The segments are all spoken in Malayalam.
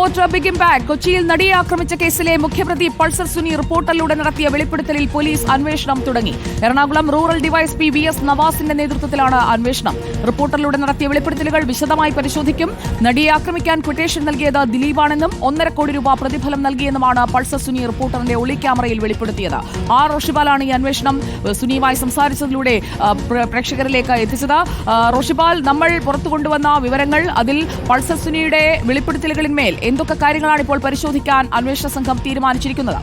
Reporter big. ഇംപാക്ട് കൊച്ചിയിൽ നടിയെ ആക്രമിച്ച കേസിലെ മുഖ്യപ്രതി പൾസർ സുനി റിപ്പോർട്ടറിലൂടെ നടത്തിയ വെളിപ്പെടുത്തലിൽ പോലീസ് അന്വേഷണം തുടങ്ങി. Ernakulam rural DYSP V S നവാസിന്റെ നേതൃത്വത്തിലാണ് അന്വേഷണം. റിപ്പോർട്ടറിലൂടെ നടത്തിയ വെളിപ്പെടുത്തലുകൾ വിശദമായി പരിശോധിക്കും. നടിയെ ആക്രമിക്കാൻ ക്വട്ടേഷൻ നൽകിയത് ദിലീപാണെന്നും ഒന്നര കോടി രൂപ പ്രതിഫലം നൽകിയെന്നുമാണ് പൾസർ സുനി റിപ്പോർട്ടറിന്റെ ഒളി ക്യാമറയിൽ വെളിപ്പെടുത്തിയത്. ആർ. റോഷിപാലാണ് ഈ അന്വേഷണം. സുനിയുമായി സംസാരിച്ചതിലൂടെ പ്രേക്ഷകരിലേക്ക് എത്തിച്ചത്. റോഷിബാൽ നമ്മൾ പുറത്തു കൊണ്ടുവന്ന വിവരങ്ങൾ അതിൽ പൾസർ സുനിയുടെ വെളിപ്പെടുത്തലുകളിന്മേൽ എന്തൊക്കെ കാര്യങ്ങളാണ് ഇപ്പോൾ പരിശോധിക്കാൻ അന്വേഷണ സംഘം തീരുമാനിച്ചിരിക്കുന്നത്?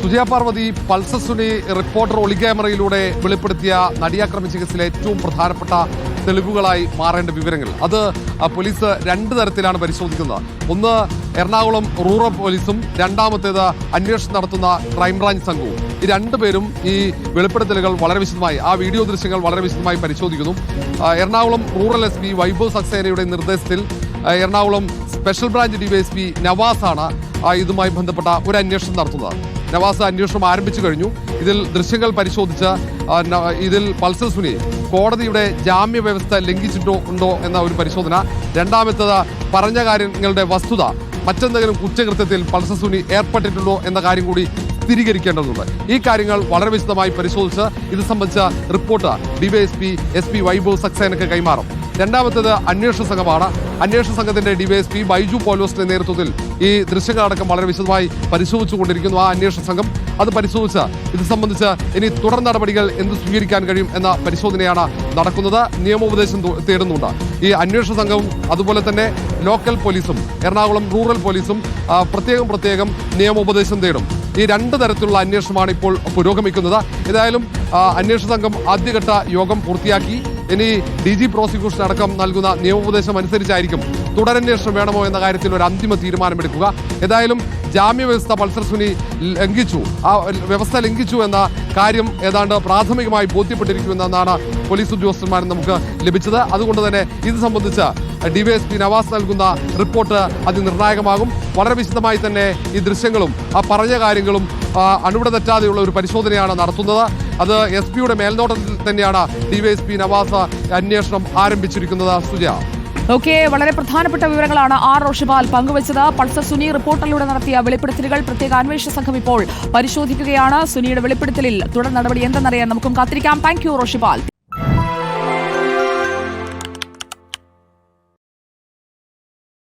സുജയ പാർവതി പൾസസുനി റിപ്പോർട്ടർ ഒളിക്യാമറയിലൂടെ വെളിപ്പെടുത്തിയ നടിയാക്രമിച്ച കേസിലെ ഏറ്റവും പ്രധാനപ്പെട്ട തെളിവുകളായി മാറേണ്ട വിവരങ്ങൾ. അത് പോലീസ് രണ്ട് തരത്തിലാണ് പരിശോധിക്കുന്നത്. ഒന്ന് എറണാകുളം റൂറൽ പോലീസും രണ്ടാമത്തേത് അന്വേഷണം നടത്തുന്ന ക്രൈംബ്രാഞ്ച് സംഘവും. ഈ രണ്ടുപേരും ഈ വെളിപ്പെടുത്തലുകൾ വളരെ വിശദമായി ആ വീഡിയോ ദൃശ്യങ്ങൾ വളരെ വിശദമായി പരിശോധിക്കുന്നു. Ernakulam rural S P Vaibhav സക്സേനയുടെ നിർദ്ദേശത്തിൽ എറണാകുളം സ്പെഷ്യൽ ബ്രാഞ്ച് ഡിവൈഎസ്പി നവാസാണ് ഇതുമായി ബന്ധപ്പെട്ട ഒരു അന്വേഷണം നടത്തുന്നത്. നവാസ് അന്വേഷണം ആരംഭിച്ചു കഴിഞ്ഞു. ഇതിൽ ദൃശ്യങ്ങൾ പരിശോധിച്ച ഇതിൽ പൾസർ സുനി കോടതിയുടെ ജാമ്യ വ്യവസ്ഥ ലംഘിച്ചിട്ടോ ഉണ്ടോ എന്ന ഒരു പരിശോധന. രണ്ടാമത്തേത് പറഞ്ഞ കാര്യങ്ങളുടെ വസ്തുത. മറ്റെന്തെങ്കിലും കുറ്റകൃത്യത്തിൽ പൾസർ സുനി ഏർപ്പെട്ടിട്ടുണ്ടോ എന്ന കാര്യം കൂടി സ്ഥിരീകരിക്കേണ്ടതുണ്ട്. ഈ കാര്യങ്ങൾ വളരെ വിശദമായി പരിശോധിച്ച് ഇത് സംബന്ധിച്ച report DYSP S P Vaibhav സക്സേനക്ക് കൈമാറും. രണ്ടാമത്തേത് അന്വേഷണ സംഘമാണ്. അന്വേഷണ സംഘത്തിന്റെ ഡിവൈഎസ്പി ബൈജു പോലോസിന്റെ നേതൃത്വത്തിൽ ഈ ദൃശ്യങ്ങളടക്കം വളരെ വിശദമായി പരിശോധിച്ചുകൊണ്ടിരിക്കുന്നു ആ അന്വേഷണ സംഘം. അത് പരിശോധിച്ച് ഇത് സംബന്ധിച്ച് ഇനി തുടർ നടപടികൾ എന്ത് സ്വീകരിക്കാൻ കഴിയും എന്ന പരിശോധനയാണ് നടക്കുന്നത്. നിയമോപദേശം തേടുന്നുണ്ട്. ഈ അന്വേഷണ സംഘവും അതുപോലെ തന്നെ ലോക്കൽ പോലീസും എറണാകുളം റൂറൽ പോലീസും പ്രത്യേകം പ്രത്യേകം നിയമോപദേശം തേടും. ഈ രണ്ട് തരത്തിലുള്ള അന്വേഷണമാണ് ഇപ്പോൾ പുരോഗമിക്കുന്നത്. ഏതായാലും അന്വേഷണ സംഘം ആദ്യഘട്ട യോഗം പൂർത്തിയാക്കി. ഇനി ഡി ജി പ്രോസിക്യൂഷൻ അടക്കം നൽകുന്ന നിയമോപദേശം അനുസരിച്ചായിരിക്കും തുടരന്വേഷണം വേണമോ എന്ന കാര്യത്തിൽ ഒരു അന്തിമ തീരുമാനമെടുക്കുക. ഏതായാലും ജാമ്യ വ്യവസ്ഥ പൾസർ സുനി ലംഘിച്ചു. ആ വ്യവസ്ഥ ലംഘിച്ചു എന്ന കാര്യം ഏതാണ്ട് പ്രാഥമികമായി ബോധ്യപ്പെട്ടിരിക്കുമെന്നാണ് പോലീസ് ഉദ്യോഗസ്ഥന്മാരും നമുക്ക് ലഭിച്ചത്. അതുകൊണ്ട് തന്നെ ഇത് സംബന്ധിച്ച് ഡിവൈഎസ്പി നവാസ് നൽകുന്ന റിപ്പോർട്ട് അതിനിർണായകമാകും വളരെ വിശദമായി തന്നെ ഈ ദൃശ്യങ്ങളും ആ പറഞ്ഞ കാര്യങ്ങളും അണുവിടെ തെറ്റാതെയുള്ള ഒരു പരിശോധനയാണ് നടത്തുന്നത്. അത് എസ് പിയുടെ മേൽനോട്ടത്തിൽ തന്നെയാണ് ഡിവൈഎസ്പി നവാസ് അന്വേഷണം ആരംഭിച്ചിരിക്കുന്നത്. സുജ. ഓക്കെ വളരെ പ്രധാനപ്പെട്ട വിവരങ്ങളാണ് ആർ റോഷിപാൽ പങ്കുവച്ചത്. പൾസർ സുനി റിപ്പോർട്ടിലൂടെ നടത്തിയ വെളിപ്പെടുത്തലുകൾ പ്രത്യേക അന്വേഷണ സംഘം ഇപ്പോൾ പരിശോധിക്കുകയാണ്. സുനിയുടെ വെളിപ്പെടുത്തലിൽ തുടർ നടപടി എന്തെന്നറിയാൻ നമുക്കും കാത്തിരിക്കാം. Thank you Roshipal